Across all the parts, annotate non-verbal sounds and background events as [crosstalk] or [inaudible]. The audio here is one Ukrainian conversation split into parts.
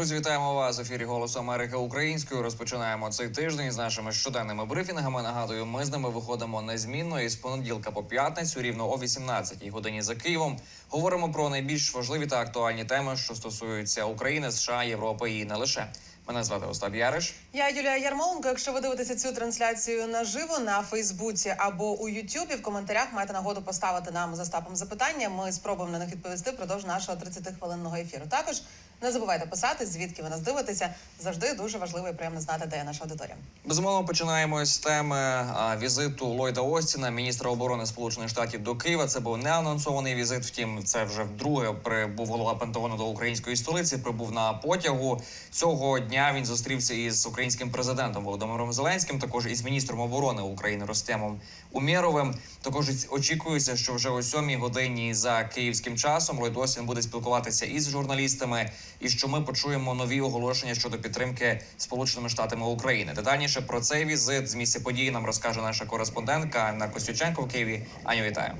Друзі, вітаємо вас в ефірі Голосу Америки українською. Розпочинаємо цей тиждень з нашими щоденними брифінгами. Нагадую, ми з ними виходимо незмінно із понеділка по п'ятницю, рівно о 18-й годині за Києвом. Говоримо про найбільш важливі та актуальні теми, що стосуються України, США, Європи і не лише. Мене звати Остап Яриш. Я Юлія Ярмоленко. Якщо ви дивитеся цю трансляцію наживо на Фейсбуці або у Ютубі, в коментарях маєте нагоду поставити нам за Остапом запитання. Ми спробуємо на них відповісти впродовж нашого 30-хвилинного ефіру. Також не забувайте писати, звідки ви нас дивитеся. Завжди дуже важливо і приємно знати, де є наша аудиторія. Безумовно, починаємо з теми візиту Ллойда Остіна, міністра оборони Сполучених Штатів до Києва. Це був не анонсований візит. Втім, це вже вдруге прибув голова Пентагону до української столиці. Прибув на потягу цього дня. Він зустрівся із українським президентом Володимиром Зеленським, також із міністром оборони України Ростемом Умєровим. Також очікується, що вже о сьомій годині за київським часом Ллойд Остін буде спілкуватися із журналістами, і що ми почуємо нові оголошення щодо підтримки Сполученими Штатами України. Детальніше про цей візит з місця події нам розкаже наша кореспондентка Анна Костюченко в Києві. Аню, вітаю.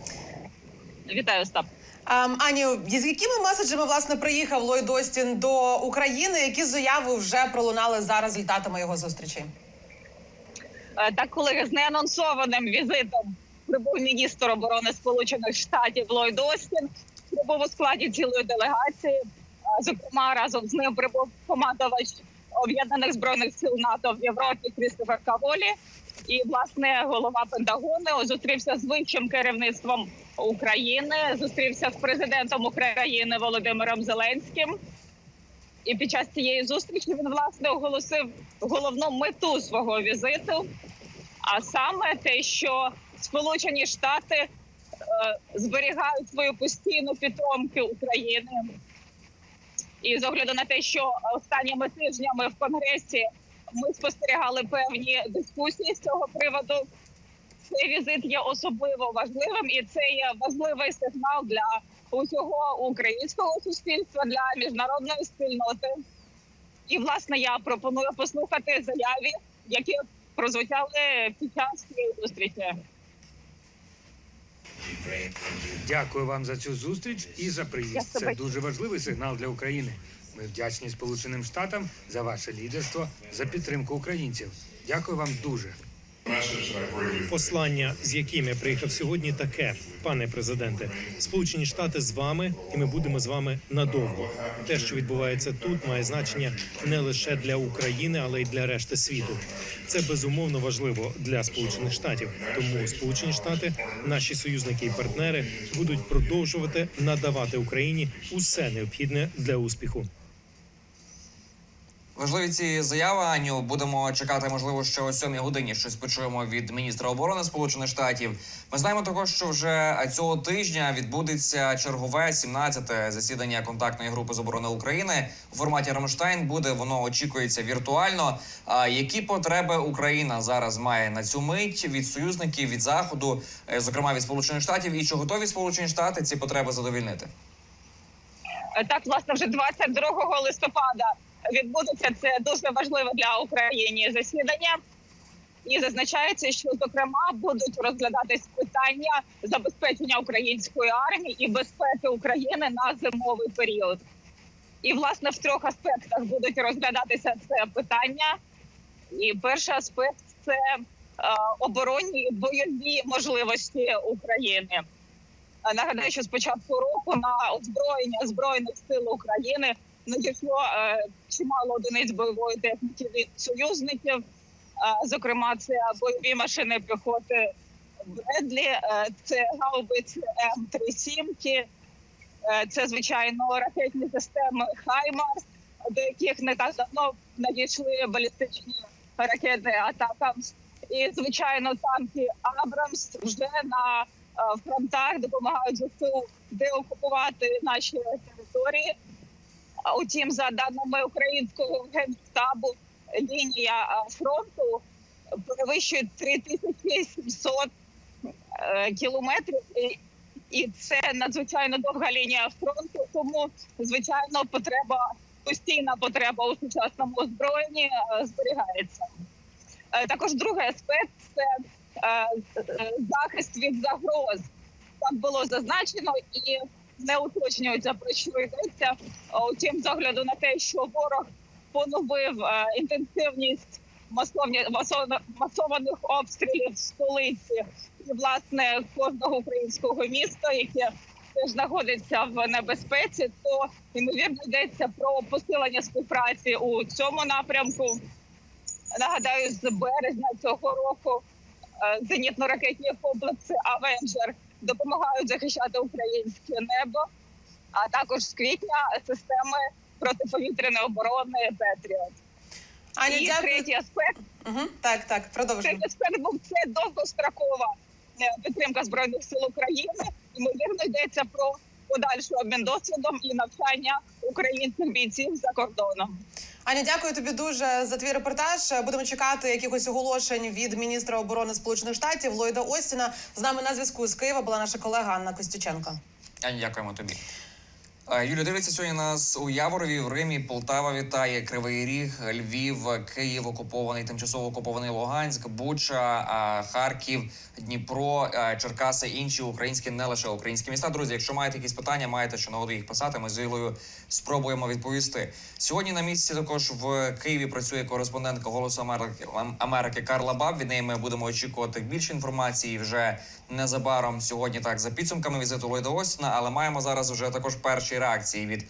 Вітаю, Остап. Аню, з якими меседжами власне приїхав Ллойд Остін до України? Які заяви вже пролунали за результатами його зустрічі? Е, Так, колеги, з неанонсованим візитом прибув міністр оборони Сполучених Штатів Ллойд Остін. Прибув у складі цілої делегації. Е, Зокрема, разом з ним прибув командувач об'єднаних збройних сил НАТО в Європі Крістофер Каволі. І власне голова Пентагону зустрівся з вищим керівництвом України, зустрівся з президентом України Володимиром Зеленським. І під час цієї зустрічі він власне оголосив головну мету свого візиту, а саме те, що Сполучені Штати е, зберігають свою постійну підтримку України. І з огляду на те, що останніми тижнями в Конгресі ми спостерігали певні дискусії з цього приводу. Цей візит є особливо важливим, і це є важливий сигнал для усього українського суспільства, для міжнародної спільноти. І власне я пропоную послухати заяві, які прозвучали під час цієї зустрічі. Дякую вам за цю зустріч і за приїзд. Це дуже важливий сигнал для України. Ми вдячні Сполученим Штатам за ваше лідерство, за підтримку українців. Дякую вам дуже. Послання, з яким я приїхав сьогодні, таке, пане президенте, Сполучені Штати з вами, і ми будемо з вами надовго. Те, що відбувається тут, має значення не лише для України, але й для решти світу. Це безумовно важливо для Сполучених Штатів. Тому Сполучені Штати, наші союзники і партнери, будуть продовжувати надавати Україні усе необхідне для успіху. Важливі ці заяви, Аню. Будемо чекати, можливо, ще о сьомій годині щось почуємо від міністра оборони Сполучених Штатів. Ми знаємо також, що вже цього тижня відбудеться чергове 17-те засідання контактної групи з оборони України у форматі Рамштайн. Буде воно очікується віртуально. А які потреби Україна зараз має на цю мить від союзників від заходу, е, зокрема від Сполучених Штатів, і чи готові Сполучені Штати ці потреби задовільнити? Е, Так, власне, вже 22 листопада відбудеться це дуже важливе для України засідання. І зазначається, що зокрема будуть розглядатись питання забезпечення української армії і безпеки України на зимовий період. І власне в трьох аспектах будуть розглядатися це питання. І перший аспект це е, оборонні бойові можливості України. Е, Нагадаю, що з початку року на озброєння збройних сил України надійшло е, чимало одиниць бойової техніки від союзників. Е, Зокрема, це бойові машини піхоти Бредлі, е, це гаубиці М3 сімки, е, це звичайно ракетні системи Хаймарс, до яких не так давно надійшли балістичні ракети Атакамс. І звичайно, танки Абрамс вже на фронтах допомагають ЗСУ деокупувати наші території. Утім, за даними українського генштабу, лінія фронту перевищує 3700 е, кілометрів, І- це надзвичайно довга лінія фронту. Тому звичайно, потреба постійна потреба у сучасному озброєнні е, зберігається. Е, Також другий аспект це захист від загроз. Так було зазначено, і не уточнюється про що йдеться. Утім, з огляду на те, що ворог поновив е, інтенсивність масованих обстрілів в столиці і власне кожного українського міста, яке теж знаходиться в небезпеці, то ймовірно йдеться про посилення співпраці у цьому напрямку. Нагадаю, з березня цього року е, зенітно-ракетні комплекси Авенджер допомагають захищати українське небо, а також з квітня системи протиповітряної оборони Петріот. Аня, І дякую. третій аспект Угу. Так, так, продовжуємо. третій аспект був це довгострокова е, підтримка збройних сил України. Ймовірно, йдеться про подальший обмін досвідом і навчання українських бійців за кордоном. Аня, дякую тобі дуже за твій репортаж. Будемо чекати якихось оголошень від міністра оборони Сполучених Штатів Ллойда Остіна. З нами на зв'язку з Києва була наша колега Анна Костюченко. Ані, дякуємо тобі. Юлія, дивиться сьогодні нас у Яворові, в Римі, Полтава вітає, Кривий Ріг, Львів, Київ, окупований, тимчасово окупований Луганськ, Буча, Харків, Дніпро, Черкаси, інші українські, не лише українські міста. Друзі, якщо маєте якісь питання, маєте що нагоду їх писати. Ми з Ілою спробуємо відповісти. Сьогодні на місці також в Києві працює кореспондентка Голосу Америки Америки Карла Баб. Від неї ми будемо очікувати більше інформації вже незабаром сьогодні. Так за підсумками візиту Ллойда Остіна, але маємо зараз вже також перші реакції від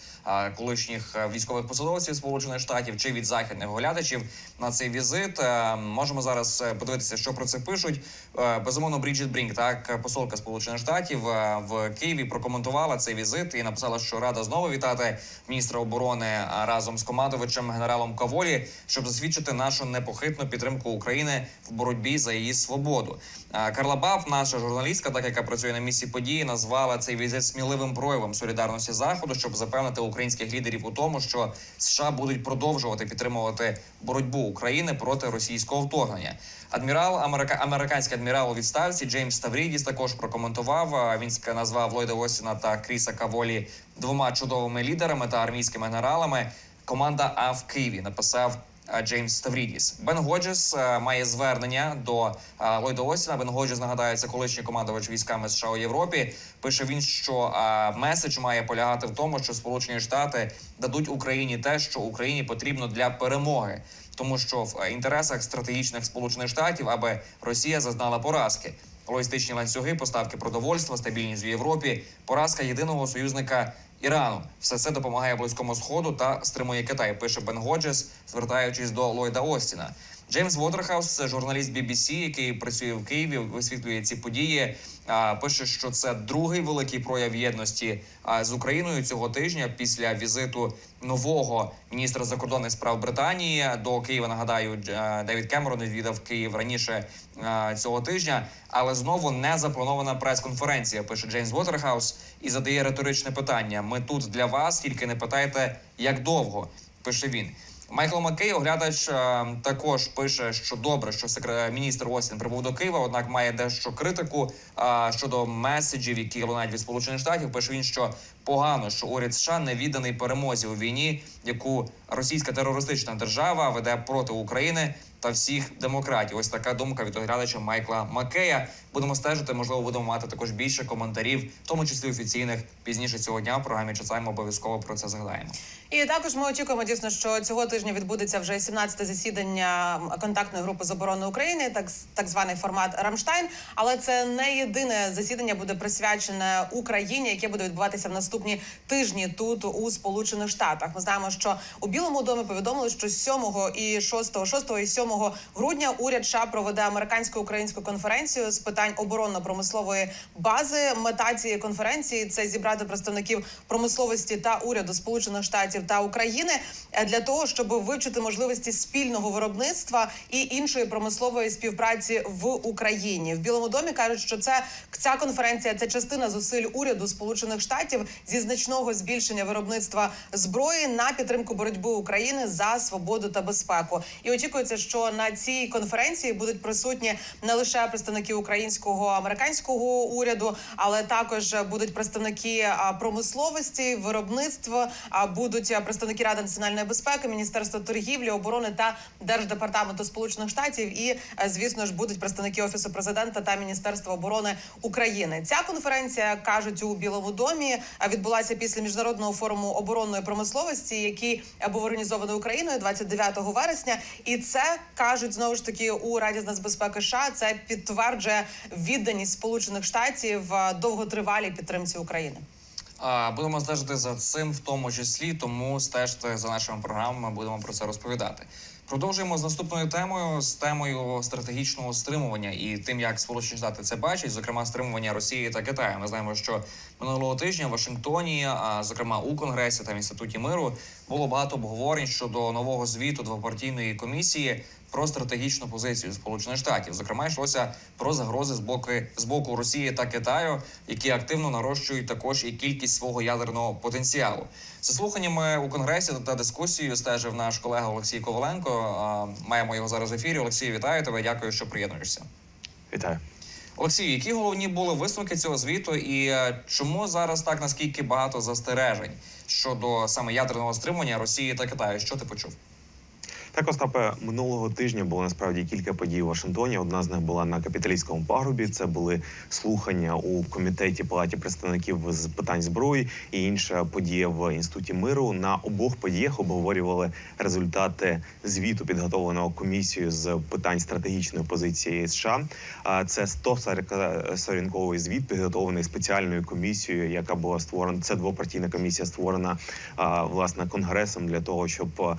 колишніх військових посадовців Сполучених Штатів чи від західних оглядачів на цей візит. Е, можемо зараз е, подивитися, що про це пишуть. Е, безумовно, Бріджит Брінк, так посолка Сполучених Штатів в Києві прокоментувала цей візит і написала, що рада знову вітати міністра оборони разом з командувачем генералом Каволі, щоб засвідчити нашу непохитну підтримку України в боротьбі за її свободу. Карла Баб, наша журналістка, так яка працює на місці події, назвала цей візит сміливим проявом солідарності заходу, щоб запевнити українських лідерів у тому, що США будуть продовжувати підтримувати боротьбу України проти російського вторгнення. Адмірал америка, американський адмірал у відставці Джеймс Ставрідіс також прокоментував. Він назвав Ллойда Остіна та Кріса Каволі двома чудовими лідерами та армійськими генералами. Команда А в Києві написав Джеймс Ставрідіс. Бен Годжес має звернення до а, Ллойда Остіна. Бен Годжес нагадає, колишній командувач військами США у Європі. Пише він, що меседж має полягати в тому, що Сполучені Штати дадуть Україні те, що Україні потрібно для перемоги, тому що в е, інтересах стратегічних Сполучених Штатів, аби Росія зазнала поразки. Логістичні ланцюги, поставки продовольства, стабільність в Європі, поразка єдиного союзника Ірану. Все це допомагає близькому сходу та стримує Китай. Пише Бен Годжес, звертаючись до Ллойда Остіна. Джеймс Вотерхаус, журналіст BBC, який працює в Києві, висвітлює ці події. Пише, що це другий великий прояв єдності з Україною цього тижня після візиту нового міністра закордонних справ Британії до Києва. Нагадаю, Девід Кемерон відвідав Київ раніше цього тижня, але знову не запланована прес-конференція. Пише Джеймс Вотерхаус і задає риторичне питання: Ми тут для вас, тільки не питайте, як довго. Пише він. Майкл Маккей, оглядач, е, також пише, що добре, що міністр Остін прибув до Києва, однак має дещо критику е, щодо меседжів, які лунають від Сполучених Штатів. Пише він, що погано, що уряд США не відданий перемозі у війні, яку російська терористична держава веде проти України та всіх демократів. Ось така думка від оглядача Майкла Маккея. Будемо стежити. Можливо, будемо мати також більше коментарів, в тому числі офіційних пізніше цього дня. В програмі часаємо обов'язково про це згадаємо. І також ми очікуємо дійсно, що цього тижня відбудеться вже 17-те засідання контактної групи з оборони України, так так званий формат Рамштайн. Але це не єдине засідання буде присвячене Україні, яке буде відбуватися в наступні тижні тут у Сполучених Штатах. Ми знаємо, що у Білому домі повідомили, що 7 і 6, 6 і 7 грудня уряд США проведе американсько-українську конференцію з питань оборонно-промислової бази. Мета цієї конференції це зібрати представників промисловості та уряду Сполучених Штатів та України е, для того, щоб вивчити можливості спільного виробництва і іншої промислової співпраці в Україні. В Білому домі кажуть, що це ця конференція це частина зусиль уряду Сполучених Штатів зі значного збільшення виробництва зброї на підтримку боротьби України за свободу та безпеку. І очікується, що на цій конференції будуть присутні не лише представники українського американського уряду, але також будуть представники промисловості, виробництва, а будуть представники Ради національної безпеки, Міністерства торгівлі, оборони та Держдепартаменту Сполучених Штатів. І звісно ж будуть представники офісу президента та Міністерства оборони України. Ця конференція кажуть у Білому домі а, відбулася після міжнародного форуму оборонної промисловості, який був організований Україною 29 вересня. І це кажуть знову ж таки у Раді з нацбезпеки США. Це підтверджує відданість Сполучених Штатів довготривалій підтримці України. Будемо стежити за цим, в тому числі, тому стежте за нашими програмами. Будемо про це розповідати. Продовжуємо з наступною темою з темою стратегічного стримування і тим, як Сполучені Штати це бачать, зокрема стримування Росії та Китаю. Ми знаємо, що минулого тижня в Вашингтоні, а зокрема у Конгресі та в інституті миру, було багато обговорень щодо нового звіту двопартійної комісії про стратегічну позицію Сполучених Штатів. Зокрема, йшлося про загрози з боку з боку Росії та Китаю, які активно нарощують також і кількість свого ядерного потенціалу. За слуханнями у конгресі та дискусією стежив наш колега Олексій Коваленко. Маємо його зараз в ефірі. Олексій, вітаю тебе. Дякую, що приєднуєшся. Вітаю. Олексій, які головні були висновки цього звіту, і е, чому зараз так наскільки багато застережень щодо саме ядерного стримування Росії та Китаю? Що ти почув? Так, Остапе, минулого тижня було насправді кілька подій у Вашингтоні. Одна з них була на капіталістському пагорбі. Це були слухання у комітеті палаті представників з питань зброї, і інша подія в інституті миру. На обох подіях обговорювали результати звіту, підготовленого комісією з питань стратегічної позиції США. Це 140-сторінковий звіт, підготовлений спеціальною комісією, яка була створена. Це двопартійна комісія, створена власне конгресом для того, щоб а,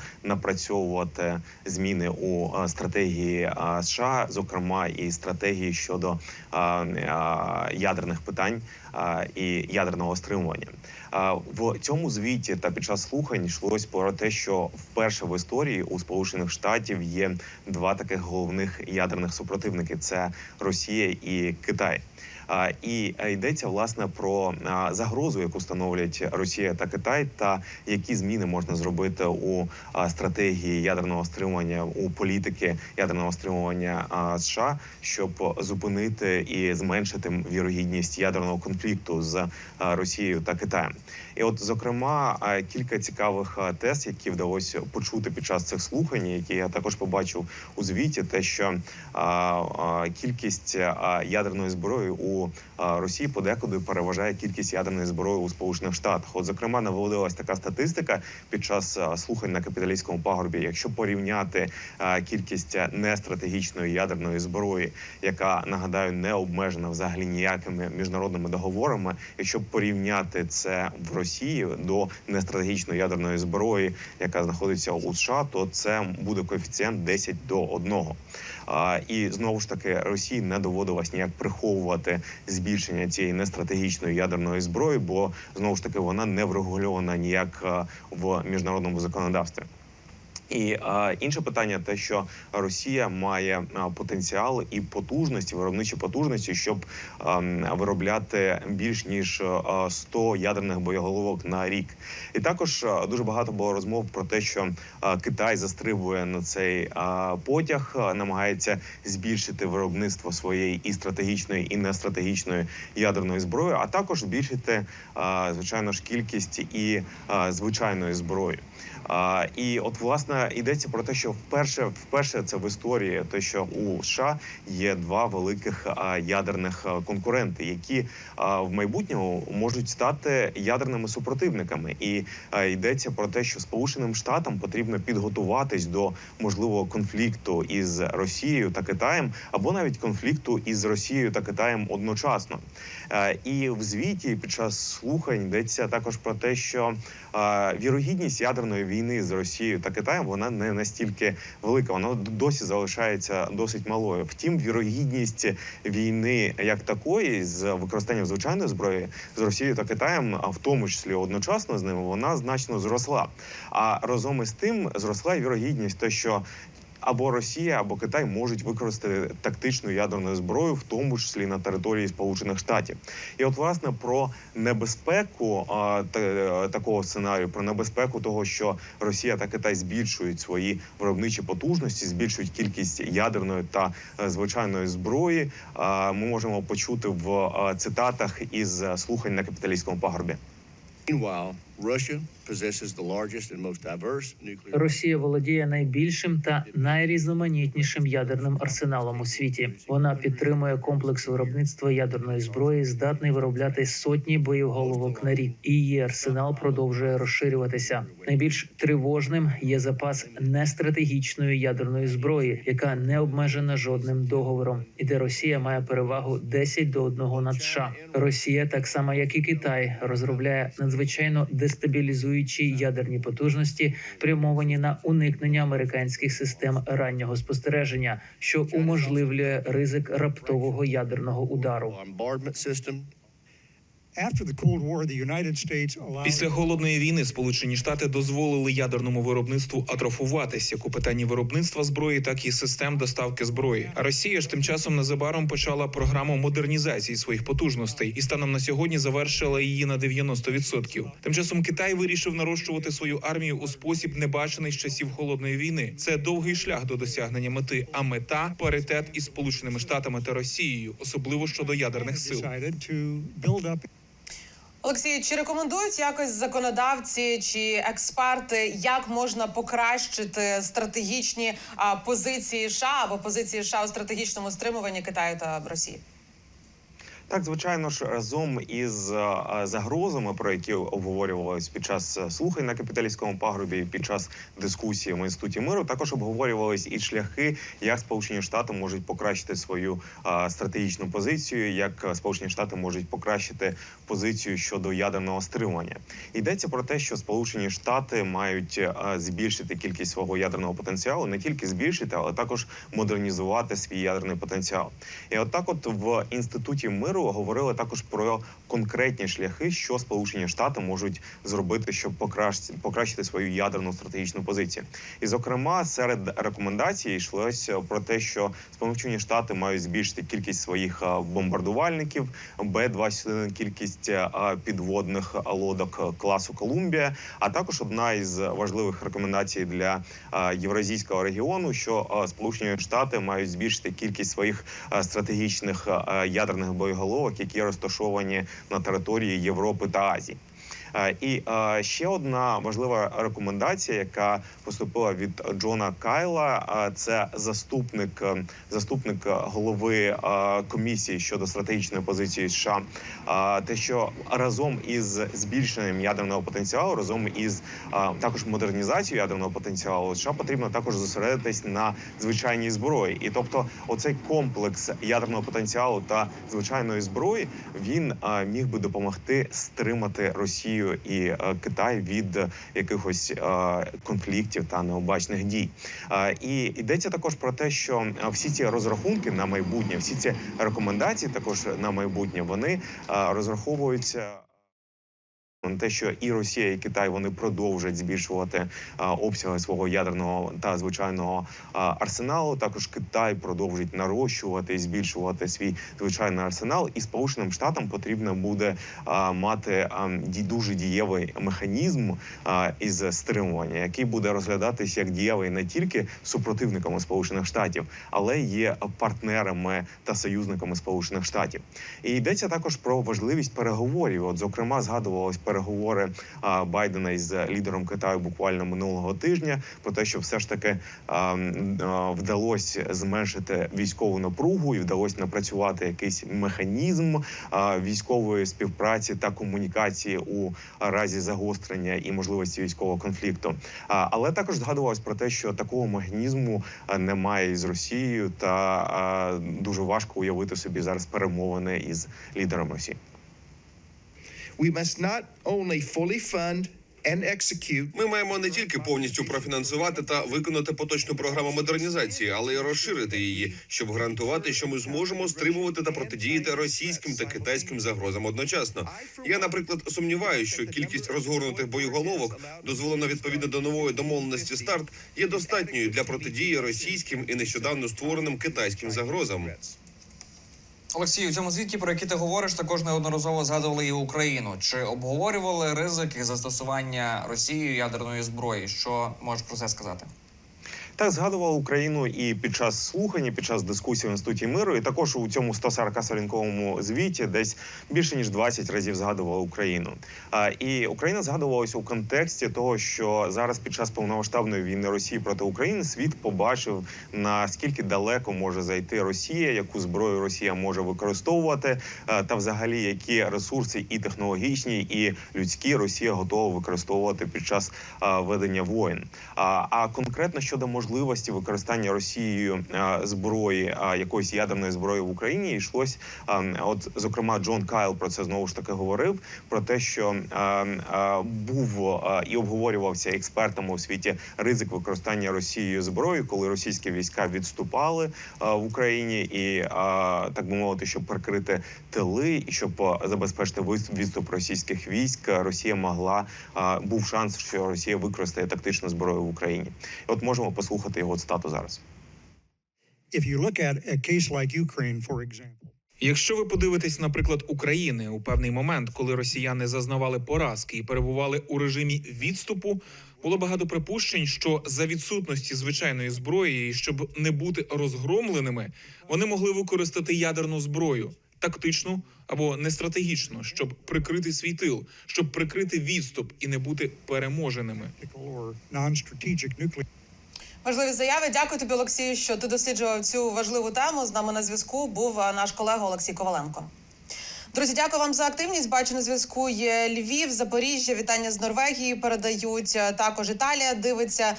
напрацьовувати зміни у стратегії США, зокрема і стратегії щодо а, ядерних питань і ядерного стримування. В цьому звіті та під час слухань йшлось про те, що вперше в історії у Сполучених Штатів є два таких головних ядерних супротивники: це Росія і Китай. І е, йдеться власне про загрозу, яку становлять Росія та Китай, та які зміни можна зробити у стратегії ядерного стримування у політики ядерного стримування США, щоб зупинити і зменшити вірогідність ядерного конфлікту з Росією та Китаєм. І от, зокрема, кілька цікавих тез, які вдалося почути під час цих слухань, які я також побачив у звіті, те, що кількість ядерної зброї у а, Росії подекуди переважає кількість ядерної зброї у Сполучених Штатах. От, зокрема, наводилась така статистика під час слухань на капіталістському пагорбі. Якщо порівняти кількість нестратегічної ядерної зброї, яка нагадаю не обмежена взагалі ніякими міжнародними договорами, якщо порівняти це в Росії до нестратегічної ядерної зброї, яка знаходиться у США, то це буде коефіцієнт 10 до 1. І знову ж таки Росії не доводилось ніяк приховувати збільшення цієї нестратегічної ядерної зброї, бо знову ж таки вона не врегульована ніяк в міжнародному законодавстві. І а, інше питання, те, що Росія має потенціал і потужності, виробничі потужності, щоб а, виробляти більш ніж а, 100 ядерних боєголовок на рік. І також дуже багато було розмов про те, що а, Китай застрибує на цей потяг, намагається збільшити виробництво своєї і стратегічної, і нестратегічної ядерної зброї, а також збільшити звичайно ж кількість і звичайної зброї. А, і от власне йдеться про те, що вперше вперше це в історії, те, що у США є два великих ядерних конкуренти, які в майбутньому можуть стати ядерними супротивниками. І йдеться про те, що Сполученим Штатам потрібно підготуватись до можливого конфлікту із Росією та Китаєм, або навіть конфлікту із Росією та Китаєм одночасно. І в звіті під час слухань йдеться також про те, що вірогідність ядерної війни з Росією та Китаєм вона не настільки велика, вона досі залишається досить малою. Втім, вірогідність війни як такої з використанням звичайної зброї з Росією та Китаєм, а в тому числі одночасно з ними, вона значно зросла. А разом із тим зросла й вірогідність, те, що або Росія, або Китай можуть використати тактичну ядерну зброю, в тому числі на території Сполучених Штатів. І от власне про небезпеку а, та, такого сценарію, про небезпеку того, що Росія та Китай збільшують свої виробничі потужності, збільшують кількість ядерної та е, звичайної зброї. а, Ми можемо почути в е, цитатах із е, слухань на капіталістському пагорбі. Росія володіє найбільшим та найрізноманітнішим ядерним арсеналом у світі. Вона підтримує комплекс виробництва ядерної зброї, здатний виробляти сотні боєголовок на рік. Її арсенал продовжує розширюватися. Найбільш тривожним є запас нестратегічної ядерної зброї, яка не обмежена жодним договором, і де Росія має перевагу 10 до 1 над США. Росія, так само як і Китай, розробляє надзвичайно дестабілізуючі ядерні потужності, спрямовані на уникнення американських систем раннього спостереження, що уможливлює ризик раптового ядерного удару. Після холодної війни Сполучені Штати дозволили ядерному виробництву атрофуватись як у питанні виробництва зброї, так і систем доставки зброї. А Росія ж тим часом незабаром почала програму модернізації своїх потужностей і станом на сьогодні завершила її на 90%. Тим часом Китай вирішив нарощувати свою армію у спосіб небачений з часів холодної війни. Це довгий шлях до досягнення мети. А мета паритет із Сполученими Штатами та Росією, особливо щодо ядерних сил. Олексій, чи рекомендують якось законодавці чи експерти, як можна покращити стратегічні позиції США або позиції США у стратегічному стримуванні Китаю та Росії? Так, звичайно ж, разом із е, загрозами, про які обговорювалися під час е, слухань на капіталістському пагорбі, під час дискусії в інституті миру, також обговорювались і шляхи, як Сполучені Штати можуть покращити свою е, стратегічну позицію, як е, Сполучені Штати можуть покращити позицію щодо ядерного стримування. Йдеться про те, що Сполучені Штати мають е, збільшити кількість свого ядерного потенціалу, не тільки збільшити, але також модернізувати свій ядерний потенціал. І от так, от в інституті миру говорили також про конкретні шляхи, що Сполучені Штати можуть зробити, щоб покращити свою ядерну стратегічну позицію. І, зокрема, серед рекомендацій йшлося про те, що Сполучені Штати мають збільшити кількість своїх бомбардувальників, Б-21 кількість підводних лодок класу Колумбія. А також одна із важливих рекомендацій для євразійського регіону, що Сполучені Штати мають збільшити кількість своїх стратегічних ядерних боєголовок, які розташовані на території Європи та Азії. Е, І е, ще одна важлива рекомендація, яка поступила від Джона Кайла, е, це заступник заступник голови комісії щодо стратегічної позиції США. Те, що разом із збільшенням ядерного потенціалу, разом із також модернізацією ядерного потенціалу, США потрібно також зосередитись на звичайній зброї. І тобто, оцей комплекс ядерного потенціалу та звичайної зброї він міг би допомогти стримати Росію і е, Китай від якихось е, конфліктів та необачних дій. Е, І йдеться також про те, що е, всі ці розрахунки на майбутнє, всі ці рекомендації також на майбутнє, вони е, розраховуються. Те, що і Росія, і Китай вони продовжать збільшувати обсяги свого ядерного та звичайного арсеналу. Також Китай продовжить нарощувати і збільшувати свій звичайний арсенал. І Сполученим Штатам потрібно буде мати дуже дієвий механізм із стримування, який буде розглядатись як дієвий не тільки супротивниками Сполучених Штатів, але є партнерами та союзниками Сполучених Штатів. І йдеться також про важливість переговорів. От, зокрема, згадувалось переговори Байдена із лідером Китаю буквально минулого тижня про те, що все ж таки вдалося зменшити військову напругу і вдалося напрацювати якийсь механізм військової співпраці та комунікації у разі загострення і можливості військового конфлікту. Але також згадувалось про те, що такого механізму немає із Росією, та дуже важко уявити собі зараз перемовини із лідером Росії. We must not only fully fund Ми маємо не тільки повністю профінансувати та виконати поточну програму модернізації, але й розширити її, щоб гарантувати, що ми зможемо стримувати та протидіяти російським та китайським загрозам одночасно. Я, наприклад, сумніваюся, що кількість розгорнутих боєголовок, дозволена відповідно до нової домовленості старт, є достатньою для протидії російським і нещодавно створеним китайським загрозам. Олексій, у цьому звіті, про який ти говориш, також неодноразово згадували і Україну. Чи обговорювали ризики застосування Росією ядерної зброї? Що можеш про це сказати? Так згадував Україну і під час слухань, і під час дискусії в інституті миру, і також у цьому 140 сторінковому звіті десь більше ніж 20 разів згадувала Україну. І Україна згадувалася у контексті того, що зараз під час повномасштабної війни Росії проти України світ побачив наскільки далеко може зайти Росія, яку зброю Росія може використовувати, та взагалі які ресурси і технологічні, і людські Росія готова використовувати під час ведення воєн. А, а конкретно щодо можливості використання Росією зброї, якоїсь ядерної зброї в Україні, йшлось а, от зокрема Джон Кайл про це знову ж таки говорив про те, що а, був і обговорювався експертами у світі ризик використання Росією зброї, коли російські війська відступали в Україні, і так би мовити, щоб прикрити тили і щоб забезпечити відступ російських військ, Росія могла був шанс, що Росія використає тактичну зброю в Україні. От можемо послухати його цитату зараз. Якщо ви подивитесь, наприклад, України у певний момент, коли росіяни зазнавали поразки і перебували у режимі відступу, було багато припущень, що за відсутності звичайної зброї, і щоб не бути розгромленими, вони могли використати ядерну зброю. Тактичну або не стратегічну, щоб прикрити свій тил, щоб прикрити відступ і не бути переможеними. Важливі заяви. Дякую тобі, Олексію, що ти досліджував цю важливу тему. З нами на зв'язку був наш колега Олексій Коваленко. Друзі, дякую вам за активність. Бачу на зв'язку є Львів, Запоріжжя. Вітання з Норвегії передають. Е, Також Італія дивиться.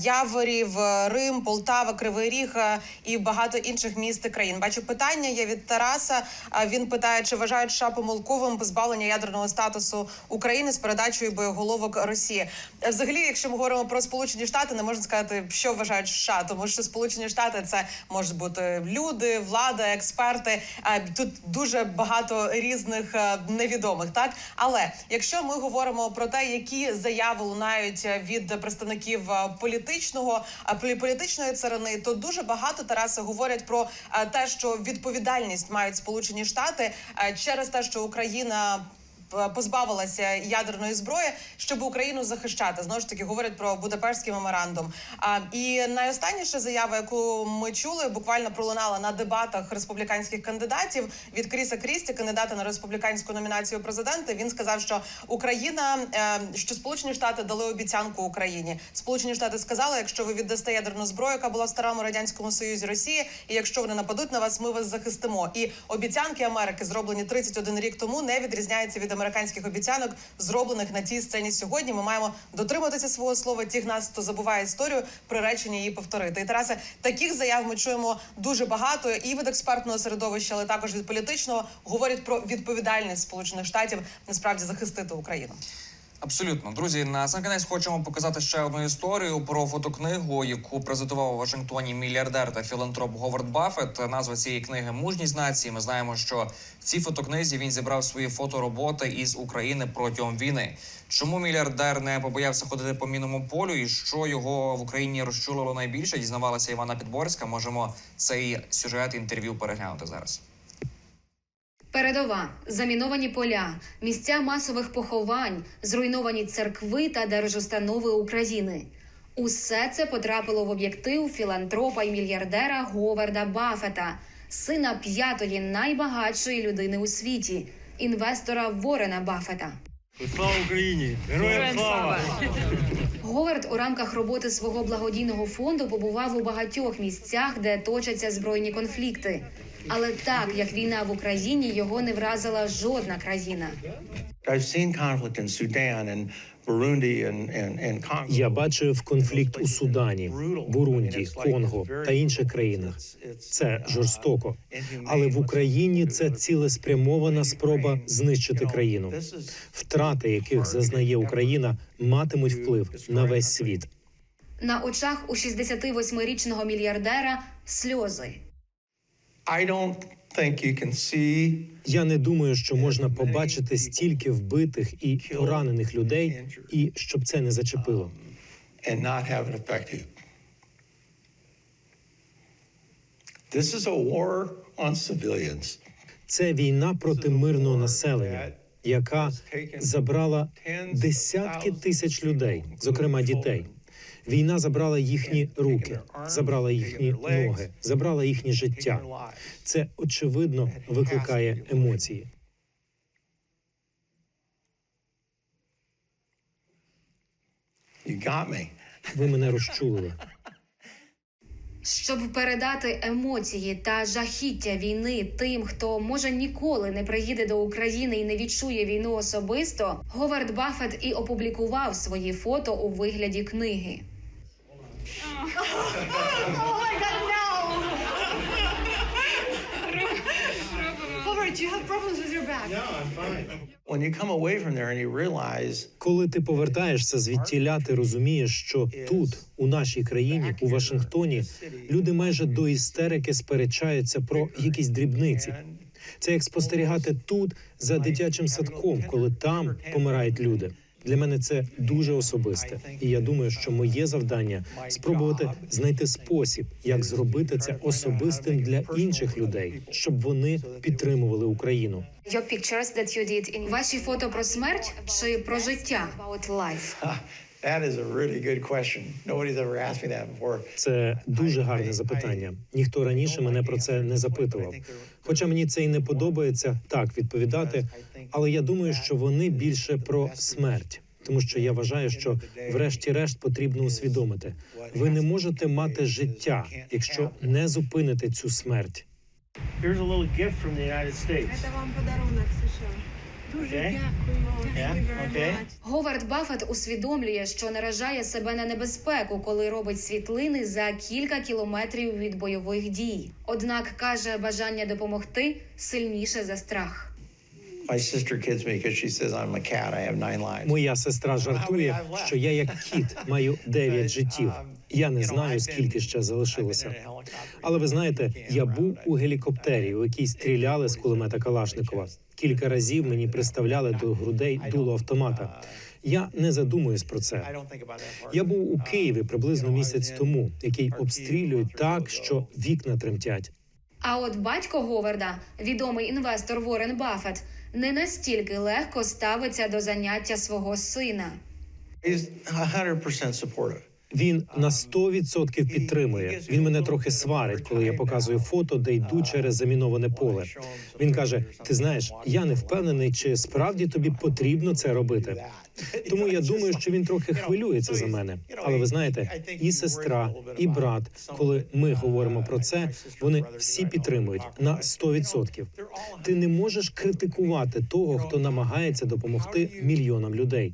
Яворів, е, Рим, Полтава, Кривий Ріг е, і багато інших міст і країн. Бачу питання. Є від Тараса. Він питає, чи вважають США помилковим позбавлення ядерного статусу України з передачею боєголовок Росії. Взагалі, якщо ми говоримо про Сполучені Штати, не можна сказати, що вважають США, тому що Сполучені Штати це можуть бути люди, влада, експерти. Тут дуже багато різних е, невідомих, так? Але якщо ми говоримо про те, які заяви лунають е, від представників е, політичного політичної царини, то дуже багато Тараса говорять про те, що відповідальність мають Сполучені Штати через те, що Україна позбавилася ядерної зброї, щоб Україну захищати. Знову ж таки говорять про Будапештський меморандум. А і найостанніша заява, яку ми чули, буквально пролунала на дебатах республіканських кандидатів від Кріса Крісті, кандидата на республіканську номінацію президента. Він сказав, що Україна, е, що Сполучені Штати дали обіцянку Україні. Сполучені Штати сказали, якщо ви віддасте ядерну зброю, яка була в старому радянському союзі Росії, і якщо вони нападуть на вас, ми вас захистимо. І обіцянки Америки, зроблені 31 рік тому, не відрізняються від американських обіцянок, зроблених на цій сцені сьогодні. Ми маємо дотриматися свого слова. Ті нас, хто забуває історію, приречені її повторити. І Тарасе, таких заяв ми чуємо дуже багато і від експертного середовища, але також від політичного говорять про відповідальність Сполучених Штатів насправді захистити Україну. Абсолютно, друзі. На сам кінець хочемо показати ще одну історію про фотокнигу, яку презентував у Вашингтоні мільярдер та філантроп Говард Баффет. Назва цієї книги Мужність нації. Ми знаємо, що в цій фотокнизі він зібрав свої фотороботи із України протягом війни. Чому мільярдер не побоявся ходити по мінному полю, і що його в Україні розчулило найбільше? Дізнавалася Івана Підборська. Можемо цей сюжет інтерв'ю переглянути зараз. Передова, заміновані поля, місця масових поховань, зруйновані церкви та держустанови України. Усе це потрапило в об'єктив філантропа і мільярдера Говарда Баффета, сина п'ятої найбагатшої людини у світі, інвестора Ворена Баффета. Слава Україні! Героям слава! Говард у рамках роботи свого благодійного фонду побував у багатьох місцях, де точаться збройні конфлікти. Але так як війна в Україні його не вразила жодна країна. Я бачив конфлікт у Судані, Бурунді, Конго та інших країнах. Це жорстоко. Але в Україні це цілеспрямована спроба знищити країну. Втрати, яких зазнає Україна, матимуть вплив на весь світ. На очах у 68-річного мільярдера сльози. I don't think you can see Я не думаю, що можна побачити стільки вбитих і поранених людей, і щоб це не зачепило. and not have it affect you. This is a war on civilians. Це війна проти мирного населення, яка забрала десятки тисяч людей, зокрема дітей. Війна забрала їхні руки, забрала їхні ноги, забрала їхнє життя. Це очевидно викликає емоції. Ви мене розчулили. Щоб передати емоції та жахіття війни тим, хто може ніколи не приїде до України і не відчує війну особисто, Говард Баффет і опублікував свої фото у вигляді книги. [laughs] Robert, do you have problems with your back? When you come away from there and you realize Коли ти повертаєшся звідтіля, ти розумієш, що тут, у нашій країні, у Вашингтоні, люди майже до істерики сперечаються про якісь дрібниці. Це як спостерігати тут за дитячим садком, коли там помирають люди. Для мене це дуже особисте, і я думаю, що моє завдання спробувати знайти спосіб, як зробити це особистим для інших людей, щоб вони підтримували Україну. Your pictures that you did in... Ваші фото про смерть чи про життя? About life. That is a really good question. Nobody's ever asked me that before. Це дуже гарне запитання. Ніхто раніше мене про це не запитував. Хоча мені це і не подобається так відповідати, але я думаю, що вони більше про смерть. Тому що я вважаю, що врешті-решт потрібно усвідомити, ви не можете мати життя, якщо не зупините цю смерть. Here's a little gift from the United States. Це вам подарунок США. Дуже Okay. дякую. Yeah, okay. Говард Баффет усвідомлює, що наражає себе на небезпеку, коли робить світлини за кілька кілометрів від бойових дій. Однак каже, бажання допомогти сильніше за страх. Моя сестра жартує, що я як кіт маю [laughs] дев'ять життів. Я не знаю, скільки ще залишилося. Але ви знаєте, я був у гелікоптері, у якій стріляли з кулемета Калашникова. Кілька разів мені приставляли до грудей дуло автомата. Я не задумуюсь про це. Я був у Києві приблизно місяць тому, який обстрілюють так, що вікна тремтять. А от батько Говарда, відомий інвестор Ворен Баффет, не настільки легко ставиться до заняття свого сина. He's 100% supportive. Він на 100% підтримує. Він мене трохи сварить, коли я показую фото, де йду через заміноване поле. Він каже: Ти знаєш, я не впевнений, чи справді тобі потрібно це робити. Тому я думаю, що він трохи хвилюється за мене. Але ви знаєте, і сестра, і брат, коли ми говоримо про це, вони всі підтримують на 100%. Ти не можеш критикувати того, хто намагається допомогти мільйонам людей.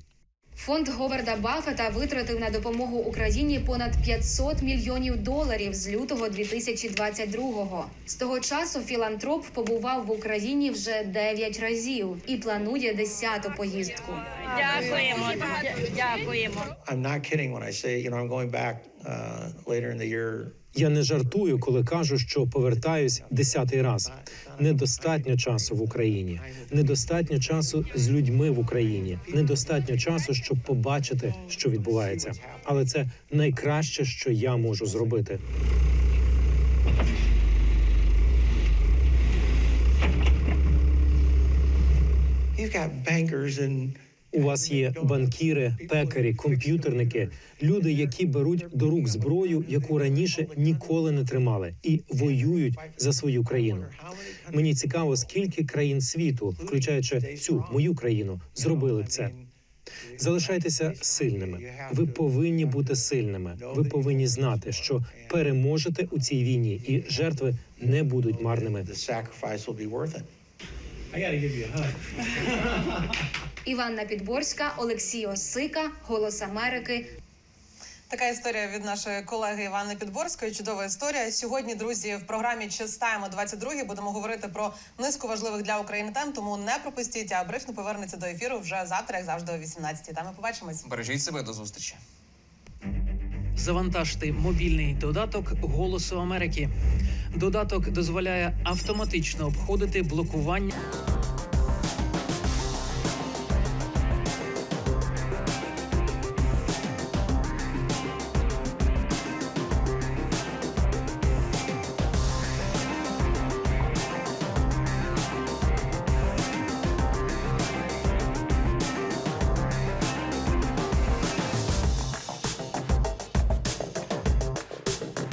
Фонд Говарда Баффета витратив на допомогу Україні понад 500 мільйонів доларів з лютого 2022-го. З того часу філантроп побував в Україні вже 9 разів і планує 10-ту поїздку. Дякуємо. Дякуємо. I'm not kidding when I say, you know, I'm going back later in the year. Я не жартую, коли кажу, що повертаюсь десятий раз. Недостатньо часу в Україні, недостатньо часу з людьми в Україні, недостатньо часу, щоб побачити, що відбувається. Але це найкраще, що я можу зробити. You've got bankers and У вас є банкіри, пекарі, комп'ютерники, люди, які беруть до рук зброю, яку раніше ніколи не тримали, і воюють за свою країну. Мені цікаво, скільки країн світу, включаючи цю мою країну, зробили б це. Залишайтеся сильними. Ви повинні бути сильними. Ви повинні знати, що переможете у цій війні, і жертви не будуть марними. The sacrifice will be worth it. Іванна Підборська, Олексій Осика, Голос Америки, Така історія від нашої колеги Івани Підборської. Чудова історія. Сьогодні, друзі, в програмі Чистаємо 22 будемо говорити про низку важливих для України тем. Тому не пропустіть, а бриф не повернеться до ефіру вже завтра, як завжди, о 18 Та ми побачимось. Бережіть себе до зустрічі. Завантажте мобільний додаток Голосу Америки. Додаток дозволяє автоматично обходити блокування.